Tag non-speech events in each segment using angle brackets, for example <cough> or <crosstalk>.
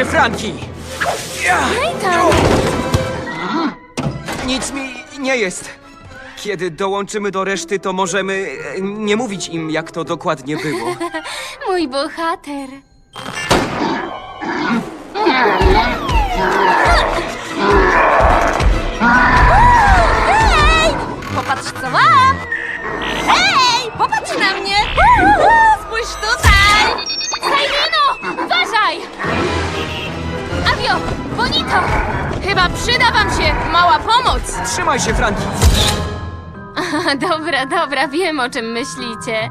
się, Franki! Nathan! nic mi nie jest. Kiedy dołączymy do reszty, to możemy e, nie mówić im, jak to dokładnie było. <laughs> Mój bohater. Hej! Popatrz, co mam! Hej! Popatrz na mnie! Chyba przyda wam się mała pomoc! Trzymaj się, Franki! <laughs> Dobra, dobra, wiem o czym myślicie.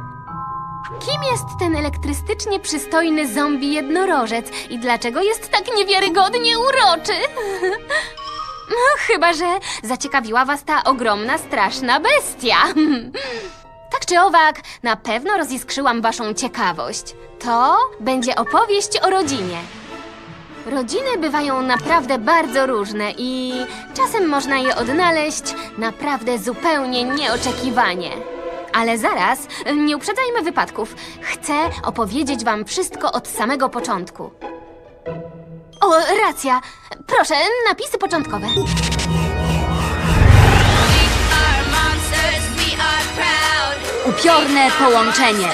Kim jest ten elektrystycznie przystojny zombie jednorożec i dlaczego jest tak niewiarygodnie uroczy? <laughs> No, chyba, że zaciekawiła was ta ogromna, straszna bestia. <laughs> Tak czy owak, na pewno roziskrzyłam waszą ciekawość. To będzie opowieść o rodzinie. Rodziny bywają naprawdę bardzo różne i czasem można je odnaleźć naprawdę zupełnie nieoczekiwanie. Ale zaraz, nie uprzedzajmy wypadków. Chcę opowiedzieć wam wszystko od samego początku. O, racja. Proszę, napisy początkowe. Upiorne połączenie.